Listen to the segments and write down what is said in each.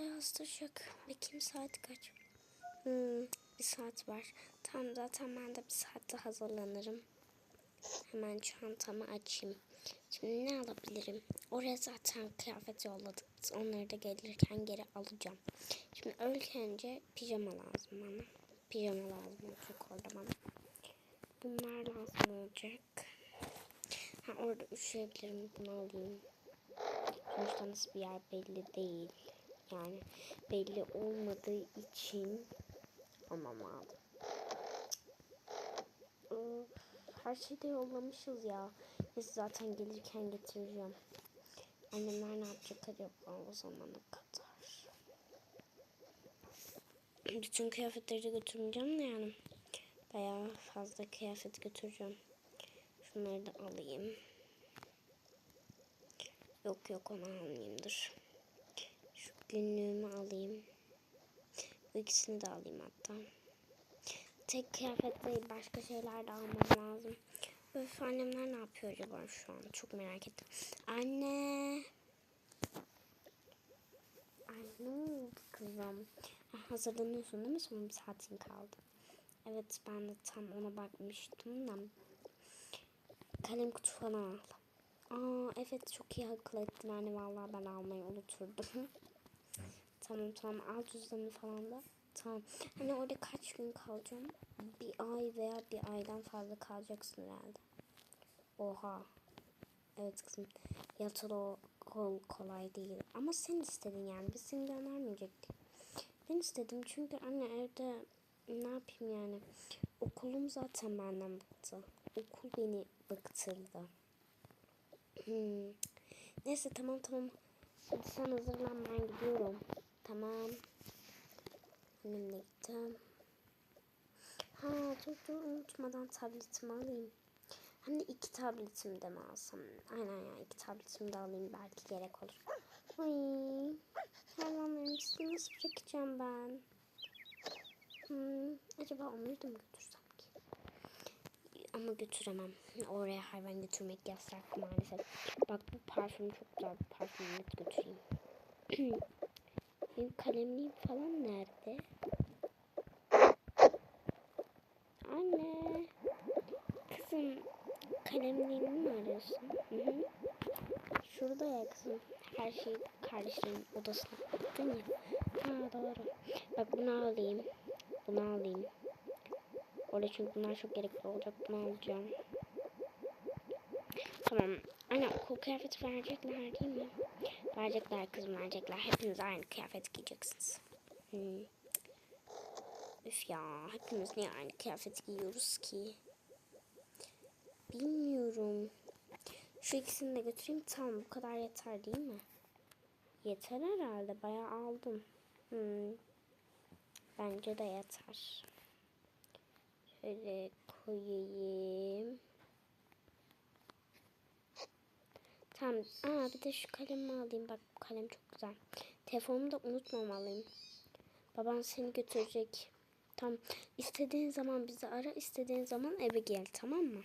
bayağı sıcak. Bakayım saat kaç? Hmm, bir saat var. Tam zaten ben de bir saatte hazırlanırım. Hemen çantamı açayım. Şimdi ne alabilirim? Oraya zaten kıyafet yolladık. Biz onları da gelirken geri alacağım. Şimdi önce pijama lazım bana. Pijama lazım olacak orada bana. Bunlar lazım olacak. Ha orada üşüyebilirim. Bunu alayım. Sonuçta nasıl bir yer belli değil. Yani belli olmadığı için almam lazım. Öf, Her şeyi de yollamışız ya. Neyse zaten gelirken getireceğim. Annemler ne yapacak acaba o zamana kadar? Bütün kıyafetleri de götürmeyeceğim de yani. Bayağı fazla kıyafet götüreceğim. Şunları da alayım. Yok yok onu almayayımdır. Günlüğümü alayım. Bu ikisini de alayım hatta. Tek kıyafet değil başka şeyler de almam lazım. Öf annemler ne yapıyor acaba şu an? Çok merak ettim. Anne. Ay ne oldu kızım? Ha, hazırlanıyorsun değil mi? Son bir saatin kaldı. Evet ben de tam ona bakmıştım da. Kalem kutu falan al. Aa evet çok iyi akıl ettin anne vallahi ben almayı unuturdum. tamam al cüzdanı falan da. Tamam. Hani orada kaç gün kalacağım? Bir ay veya bir aydan fazla kalacaksın herhalde. Oha. Evet kızım. Yatılı kol kolay değil. Ama sen istedin yani. Biz seni göndermeyecektik. Ben istedim çünkü anne evde ne yapayım yani. Okulum zaten benden bıktı. Okul beni bıktırdı. Hmm. Neyse tamam tamam. Sen hazırlan ben gidiyorum. Tamam. Annemle gittim. Ha dur dur unutmadan tabletimi alayım. Hem de iki tabletimi de mi alsam? Aynen ya iki tabletimi de alayım belki gerek olur. Ay hayvanların üstüne nasıl bırakacağım ben? Hmm, acaba onları da mı götürsem ki? Ama götüremem. Oraya hayvan götürmek yasak maalesef. Bak bu parfüm çok güzel bir parfüm. Net götüreyim. Benim kalemliğim falan nerede? Anne. Kızım kalemliğimi mi arıyorsun? Hı hı. Şurada ya kızım. Her şey kardeşlerin odasına attın ya. Ha doğru. Bak bunu alayım. Bunu alayım. Orada çünkü bunlar çok gerekli olacak. Bunu alacağım. Tamam. Anne okul kıyafeti verecekler değil mi? Verecekler kızım verecekler. Hepiniz aynı kıyafet giyeceksiniz. Hmm. Üf ya hepimiz niye aynı kıyafet giyiyoruz ki? Bilmiyorum. Şu ikisini de götüreyim. Tamam bu kadar yeter değil mi? Yeter herhalde. Bayağı aldım. Hmm. Bence de yeter. Şöyle koyayım. Tamam. Aa bir de şu kalemi alayım. Bak bu kalem çok güzel. Telefonumu da unutmamalıyım. Baban seni götürecek. Tamam. İstediğin zaman bizi ara. istediğin zaman eve gel. Tamam mı?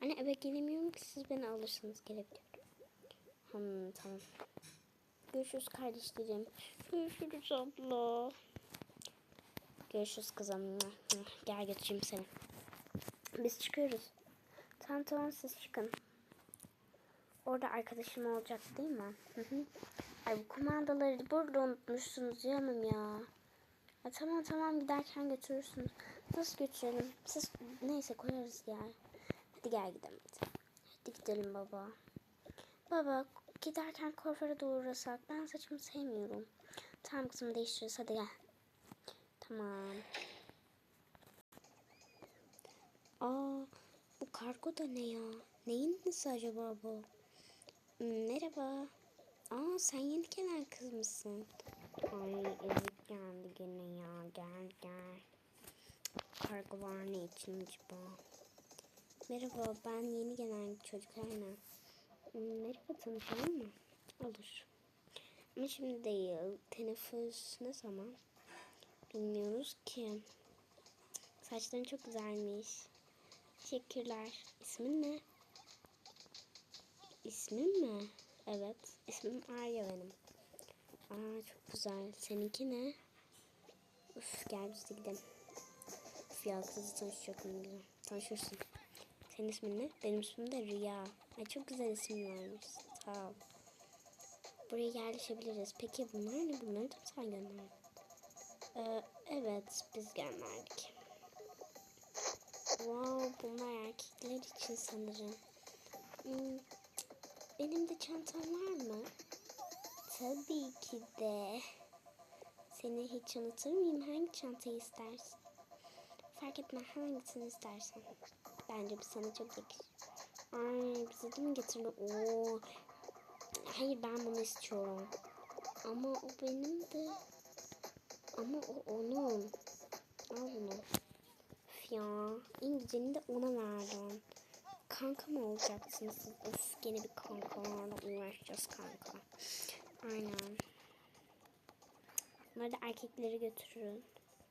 Hani eve gelemiyorum ki siz beni alırsınız. Gelebiliyorum. Hmm, tamam. Görüşürüz kardeşlerim. Görüşürüz abla. Görüşürüz kızım. Gel götüreyim seni. Biz çıkıyoruz. Tamam tamam siz çıkın. Orada arkadaşım olacak değil mi? Hı hı. Ay bu kumandaları burada unutmuşsunuz canım ya. ya. Tamam tamam giderken götürürsünüz. Nasıl götürelim? Siz neyse koyarız ya. Hadi gel gidelim hadi. Hadi gidelim baba. Baba giderken kuaföre doğru uğrasak. Ben saçımı sevmiyorum. Tamam kızım değiştiririz hadi gel. Tamam. Aa bu kargo da ne ya? Neyin nesi acaba bu? Merhaba. Aa sen yeni gelen kız mısın? Ay evet geldi gene ya. Gel gel. Kargo var ne için acaba? Merhaba ben yeni gelen çocuk aynen. Merhaba tanışalım mı? Olur. Ama şimdi değil. Teneffüs ne zaman? Bilmiyoruz ki. Saçların çok güzelmiş. Teşekkürler. İsmin ne? İsmim mi? Evet. İsmim Arya benim. Aa çok güzel. Seninki ne? Uf gel biz de gidelim. Uf ya kızı tanışacak mı güzel. Tanışırsın. Senin ismin ne? Benim ismim de Rüya. Ay çok güzel isim varmış. Sağ ol. Buraya yerleşebiliriz. Peki bunlar ne? Bunları da sen gönderdin? Ee, evet biz gönderdik. Wow bunlar erkekler için sanırım. Hmm, benim de çantam var mı? Tabii ki de. Seni hiç unutur muyum? Hangi çantayı istersin? Fark etme hangisini istersen. Bence bu sana çok yakışır. Ay bize de mi getirdin? Oo. Hayır ben bunu istiyorum. Ama o benim de. Ama o onun. Al bunu. Üf ya. En güzelini de ona verdim. Kanka mı olacaksınız? Of gene bir kankalarla uğraşacağız kanka. Aynen. Bunları da erkekleri götürün.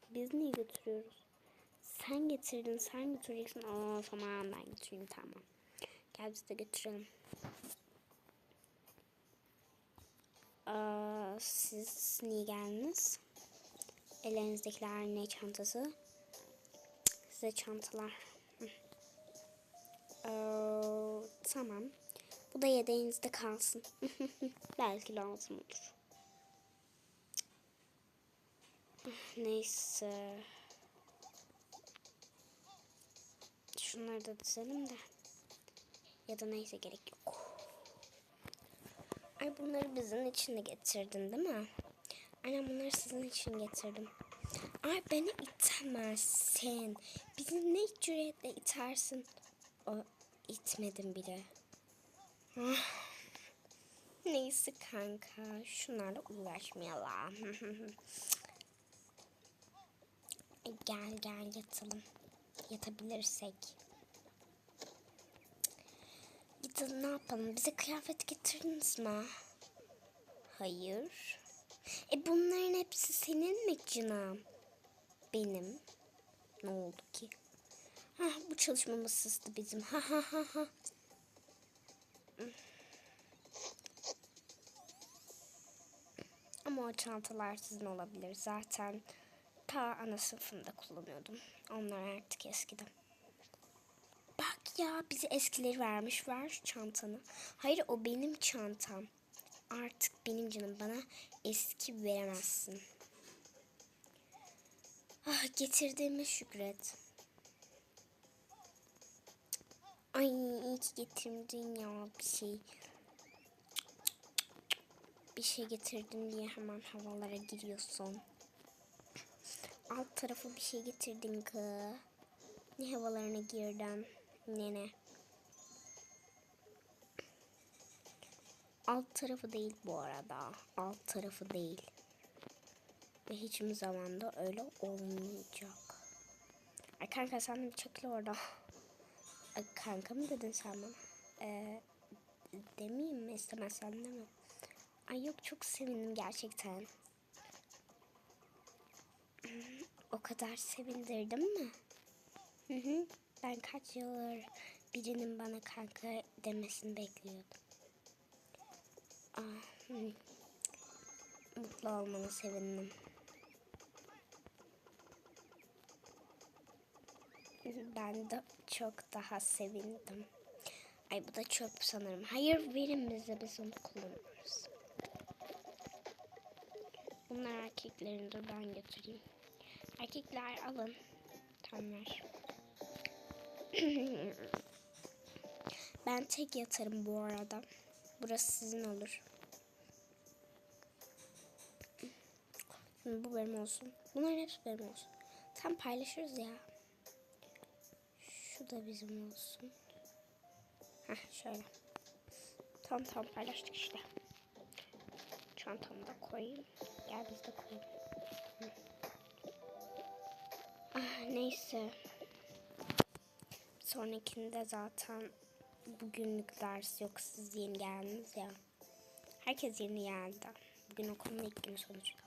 Biz niye götürüyoruz? Sen getirdin, sen götüreceksin. Aa tamam ben götüreyim tamam. Gel biz de götürelim. Aa, siz niye geldiniz? Ellerinizdekiler ne çantası? Size çantalar. Aa, tamam. Bu da yedeğinizde kalsın. Belki lazım olur. Neyse. Şunları da dizelim de. Ya da neyse gerek yok. Ay bunları bizim için de getirdin değil mi? Aynen bunları sizin için getirdim. Ay beni itemezsin. Bizi ne cüretle itersin. O itmedim bile. Ah. Neyse kanka. Şunlarla uğraşmayalım. Ay, gel gel yatalım. Yatabilirsek. Gidin ne yapalım? Bize kıyafet getirdiniz mi? Hayır. E bunların hepsi senin mi canım? Benim. Ne oldu ki? Hah bu çalışmamız sızdı bizim. Ha ha ha ha. Ama o çantalar sizin olabilir. Zaten ta ana sınıfında kullanıyordum. Onlar artık eskidi. Bak ya bize eskileri vermiş. Ver şu çantanı. Hayır o benim çantam. Artık benim canım bana eski veremezsin. Ah getirdiğime şükret. Ay iyi ki getirdin ya bir şey. Bir şey getirdin diye hemen havalara giriyorsun. Alt tarafı bir şey getirdin kız. Ne havalarına girdin? Nene. Alt tarafı değil bu arada. Alt tarafı değil. Ve hiçbir zaman da öyle olmayacak. Ay kanka sen bir çekil orada. Kanka mı dedin sen bana? Ee, demeyeyim mi istemezsen değil mi? Ay yok çok sevindim gerçekten. O kadar sevindirdim mi? Hı hı. Ben kaç yıldır birinin bana kanka demesini bekliyordum. Ah, hı. Mutlu olmanı sevindim. Ben de çok daha sevindim. Ay bu da çöp sanırım. Hayır verin bize biz onu kullanıyoruz. Bunlar erkeklerin dur ben götüreyim. Erkekler alın. Tamam ver. ben tek yatarım bu arada. Burası sizin olur. Bu benim olsun. Bunların hepsi benim olsun. Tam paylaşırız ya. Şu da bizim olsun. Heh şöyle. Tam tam paylaştık işte. Çantamı da koyayım. Gel biz de koyalım. Ah, neyse. Sonrakinde zaten bugünlük ders yok. Siz yeni geldiniz ya. Herkes yeni geldi. Bugün okulun ilk günü sonuçta.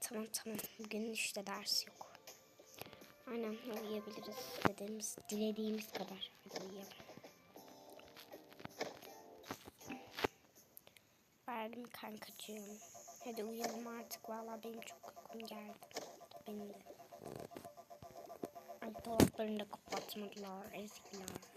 Tamam tamam. Bugün işte ders yok. Aynen uyuyabiliriz. Dediğimiz, dilediğimiz kadar. Uyuyalım. Verdim kankacığım. Hadi uyuyalım artık. Vallahi benim çok uykum geldi. Benim de. Ay dolaplarını da kapatmadılar. Ezikler.